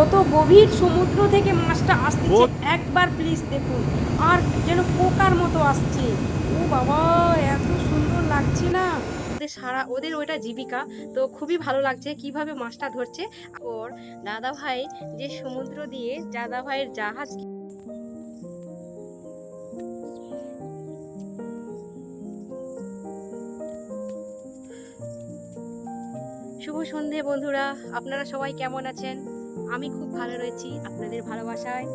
কত গভীর সমুদ্র থেকে মাছটা আসতেছে। বহুত- একবার প্লিজ দেখুন। আর যেন পোকার মতো আসছে। ও বাবা এত সুন্দর লাগছে না। ওদের সারা ওদের ওইটা জীবিকা। তো খুবই ভালো লাগছে কীভাবে মাছটা ধরছে। ওর দাদা ভাই যে সমুদ্র দিয়ে দাদা ভাইয়ের জাহাজ শুভ সন্ধে বন্ধুরা আপনারা সবাই কেমন আছেন? আমি খুব ভালো রয়েছি আপনাদের ভালোবাসায়।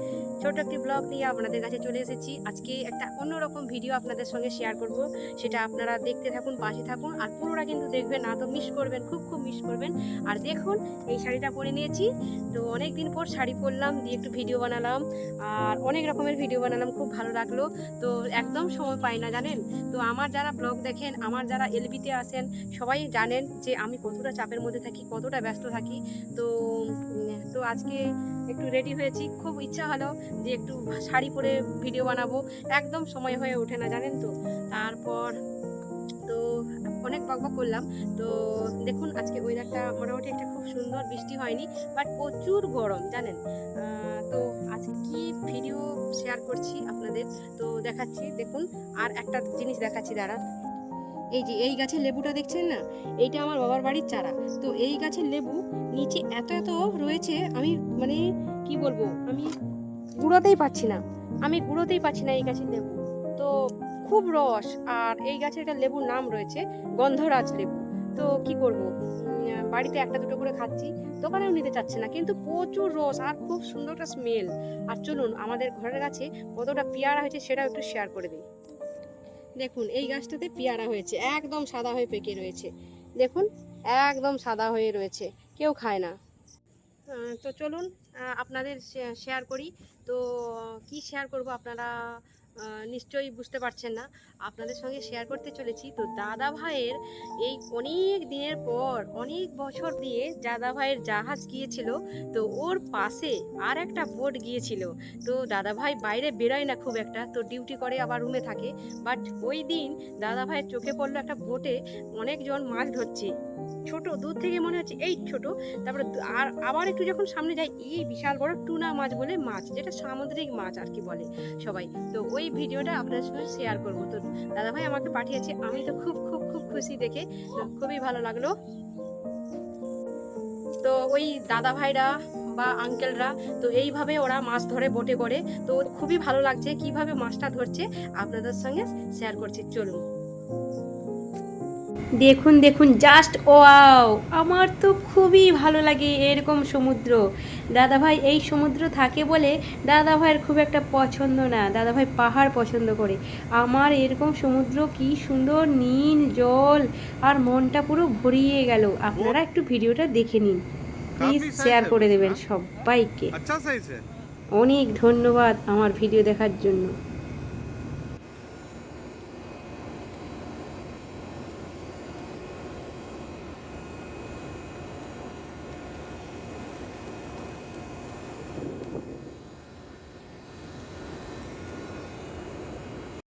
ছোট একটি ব্লগ নিয়ে আপনাদের কাছে চলে এসেছি। আজকে একটা অন্যরকম ভিডিও আপনাদের সঙ্গে শেয়ার করব। সেটা আপনারা দেখতে থাকুন, পাশে থাকুন, আর পুরোটা কিন্তু দেখবেন, না তো মিস করবেন, খুব খুব মিস করবেন। আর দেখুন, এই শাড়িটা পরে নিয়েছি। তো অনেক দিন পর শাড়ি পরলাম, দিয়ে একটু ভিডিও বানালাম, আর অনেক রকমের ভিডিও বানালাম, খুব ভালো লাগল। তো একদম সময় পাই না, জানেন? তো আমার যারা ব্লগ দেখেন, আমার যারা এলবিতে আসেন সবাই জানেন যে আমি কতটা চাপের মধ্যে থাকি, কতটা ব্যস্ত থাকি। তো তো আজকে একটু রেডি হয়েছি। খুব ইচ্ছা হলো যে একটু শাড়ি পরে ভিডিও বানাবো। একদম সময় হয়ে ওঠে না, জানেন তো? তারপর তো অনেক বকবক করলাম। তো দেখুন, আজকে ওয়েদারটা মোটামুটি একটা খুব সুন্দর বৃষ্টি হয়নি বাট প্রচুর গরম, জানেন? তো আজকে কি ভিডিও শেয়ার করছি আপনাদের? তো দেখাচ্ছি, দেখুন, আর একটা জিনিস দেখাচ্ছি দাঁড়া এই যে, এই গাছের লেবুটা দেখছেন না? এইটা আমার বাবার বাড়ির চারা। তো এই গাছের লেবু নিচে এত এত রয়েছে, আমি মানে কি বলব, আমি গুঁড়োতেই পাচ্ছি না। আমি গুঁড়োতেই পাচ্ছি না এই গাছের লেবু। তো খুব রস, আর এই গাছের একটা লেবুর নাম রয়েছে, গন্ধরাজ লেবু। তো কি করব? বাড়িতে একটা দুটো করে খাচ্ছি, দোকানেও নিতে চাচ্ছে না, কিন্তু প্রচুর রস, আর খুব সুন্দর একটা স্মেল আর চলুন, আমাদের ঘরের কাছে কতটা পেয়ারা হয়েছে সেটাও একটু শেয়ার করে দিই। দেখুন, এই গাছটাতে পেয়ারা হয়েছে, একদম সাদা হয়ে পেকে রয়েছে। দেখুন, একদম সাদা হয়ে রয়েছে, কেউ খায় না। তো চলুন আপনাদের শেয়ার করি। তো, কি শেয়ার করব আপনারা? নিশ্চয়ই বুঝতে পারছেন না। আপনাদের সঙ্গে শেয়ার করতে চলেছি। তো দাদা ভাইয়ের এই অনেক দিনের পর, অনেক বছর দিয়ে দাদা ভাইয়ের জাহাজ গিয়েছিল। তো ওর পাশে আর একটা বোট গিয়েছিল। তো দাদা ভাই বাইরে বেরোয় না খুব একটা, তো ডিউটি করে আবার রুমে থাকে। বাট ওই দিন দাদা ভাইয়ের চোখে পড়ল একটা বোটে অনেকজন মাছ ধরছে। ছোট, দূর থেকে মনে হচ্ছে, এই ছোট। তারপরে আর আবার একটু যখন সামনে যাই এই বিশাল বড় টুনা মাছ বলে মাছ, যেটা সামুদ্রিক মাছ আর কি বলে সবাই। তো ওই ভিডিওটা আপনার সঙ্গে শেয়ার করব। তো দাদাভাই আমাকে পাঠিয়েছে, আমি তো খুব খুব খুব খুশি দেখে। খুবই ভালো লাগল। তো ওই দাদাভাইরা বা আঙ্কেলরা তো এইভাবে ওরা মাছ ধরে বোটে করে। তো খুবই ভালো লাগছে কীভাবে মাছটা ধরছে, আপনাদের সঙ্গে শেয়ার করছি। চলুন। দেখুন দেখুন জাস্ট ওয়াও আমার তো খুবই ভালো লাগে এরকম সমুদ্র। দাদাভাই এই সমুদ্র থাকে বলে দাদাভাইয়ের খুব একটা পছন্দ না। দাদাভাই পাহাড় পছন্দ করে। আমার এরকম সমুদ্র কি সুন্দর নীল জল আর মনটা পুরো ভরিয়ে গেল। আপনারা একটু ভিডিওটা দেখে নিন। প্লিজ শেয়ার করে দেবেন সবাইকে। অনেক ধন্যবাদ আমার ভিডিও দেখার জন্য।